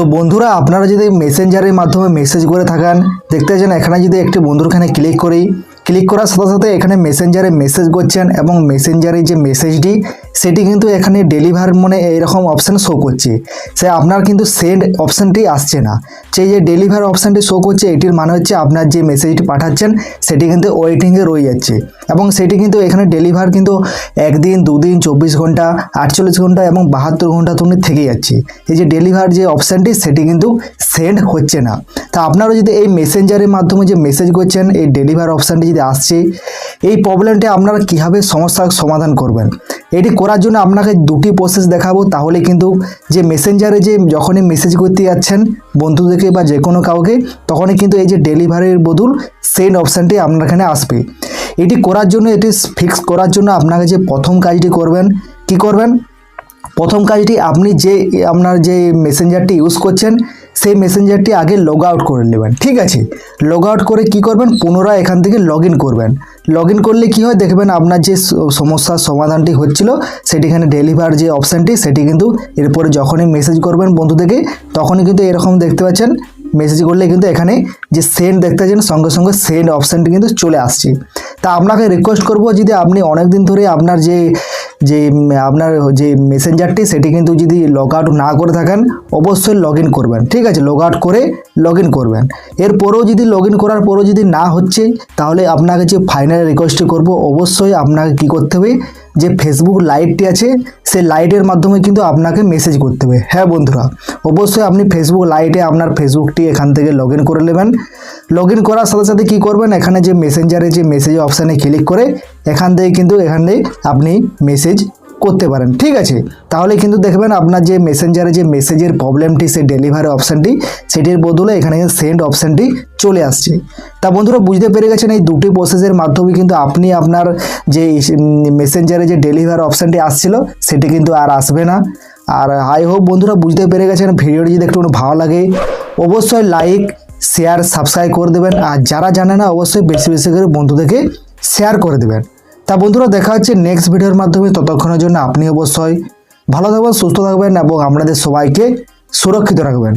তো বন্ধুরা, আপনারা যদি মেসেঞ্জারের মাধ্যমে মেসেজ করে থাকেন, দেখতে যান এখানে যদি একটি বন্ধুরখানে ক্লিক করি। ক্লিক করার সাথে সাথে এখানে মেসেঞ্জারে মেসেজ করছেন এবং মেসেঞ্জারের যে মেসেজটি সেটি কিন্তু এখানে ডেলিভার মানে এইরকম অপশান শো করছে। সে আপনার কিন্তু সেন্ড অপশানটি আসছে না। সেই যে ডেলিভার অপশানটি শো করছে, এটির মানে হচ্ছে আপনার যে মেসেজটি পাঠাচ্ছেন, সেটি কিন্তু ওয়েটিংয়ে রয়ে যাচ্ছে। এবং সেটি কিন্তু এখানে ডেলিভার কিন্তু একদিন, দুদিন, চব্বিশ ঘণ্টা, আটচল্লিশ ঘণ্টা এবং বাহাত্তর ঘণ্টা তুমি থেকে যাচ্ছে। এই যে ডেলিভার যে অপশানটি সেটি কিন্তু সেন্ড হচ্ছে না। তা আপনারা যদি এই মেসেঞ্জারের মাধ্যমে যে মেসেজ করছেন, এই ডেলিভার অপশানটি যদি আসছে, এই প্রবলেমটা আপনারা কীভাবে সমস্যার সমাধান করবেন? এটি করার জন্য আপনাকে দুটি প্রসেস দেখাবো। তাহলে কিন্তু যে মেসেঞ্জারে যে যখনই মেসেজ করতে যাচ্ছেন বন্ধুদেরকে বা যে কোনো কাউকে, তখনই কিন্তু এই যে ডেলিভারির বদল সেন্ড অপশানটি আপনার এখানে আসবে। এটি করার জন্য, এটি ফিক্স করার জন্য আপনাকে যে প্রথম কাজটি করবেন, কি করবেন? প্রথম কাজটি আপনি যে আপনার যে মেসেঞ্জারটি ইউজ করছেন সেই মেসেঞ্জারটি আগে লগ আউট করে নেবেন। ঠিক আছে? লগ আউট করে কি করবেন? পুনরায় এখান থেকে লগ ইন করবেন। লগ ইন করলে কি হয়? দেখবেন আপনার যে সমস্যার সমাধানটি হচ্ছিল সেটি এখানে ডেলিভার যে অপশানটি সেটি কিন্তু এরপরে যখনই মেসেজ করবেন বন্ধুদেরকে তখনই কিন্তু এরকম দেখতে পাচ্ছেন। মেসেজ করলে কিন্তু এখানে যে সেন্ড দেখতে পাচ্ছেন, সঙ্গে সঙ্গে সেন্ড অপশানটি কিন্তু চলে আসছে। তা আপনাকে রিকোয়েস্ট করব, যদি আপনি অনেক দিন ধরে আপনার যে যে আপনার যে মেসেঞ্জারটি সেটি কিন্তু যদি লগ আউট না করে থাকেন, অবশ্যই লগ করবেন। ঠিক আছে? লগ আউট করে লগ করবেন। এরপরেও যদি লগ করার পরেও যদি না হচ্ছে, তাহলে আপনাকে যে ফাইনাল রিকোয়েস্টটি করব, অবশ্যই আপনাকে কি করতে হবে? যে ফেসবুক লাইটটি আছে সেই লাইটের মাধ্যমে কিন্তু আপনাকে মেসেজ করতে হবে। হ্যাঁ বন্ধুরা, অবশ্যই আপনি ফেসবুক লাইটে আপনার ফেসবুকটি এখান থেকে লগ করে নেবেন। লগ করার সাথে সাথে কী করবেন? এখানে যে মেসেঞ্জারে যে মেসেজ অপশানে ক্লিক করে এখান থেকে কিন্তু এখানে আপনি মেসেজ করতে পারেন। ঠিক আছে? তাহলে কিন্তু দেখবেন আপনার যে মেসেঞ্জারে যে মেসেজের প্রবলেমটি সেই ডেলিভারি অপশানটি সেটির বদলে এখানে সেন্ড অপশানটি চলে আসছে। তা বন্ধুরা বুঝতে পেরে গেছেন এই দুটি প্রসেসের মাধ্যমে কিন্তু আপনি আপনার যে মেসেঞ্জারে যে ডেলিভারি অপশানটি আসছিল, সেটি কিন্তু আর আসবে না। আর আই হোপ বন্ধুরা বুঝতে পেরে গেছেন, ভিডিওটি যদি একটু ভালো লাগে, অবশ্যই লাইক শেয়ার সাবস্ক্রাইব করে দেবেন। আর যারা জানে না, অবশ্যই বেশি বেশি করে বন্ধুদেরকে শেয়ার করে দেবেন। তা বন্ধুরা, দেখা হচ্ছে নেক্সট ভিডিওর মাধ্যমে। ততক্ষণের জন্য আপনি অবশ্যই ভালো থাকবেন, সুস্থ থাকবেন এবং আপনাদের সবাইকে সুরক্ষিত রাখবেন।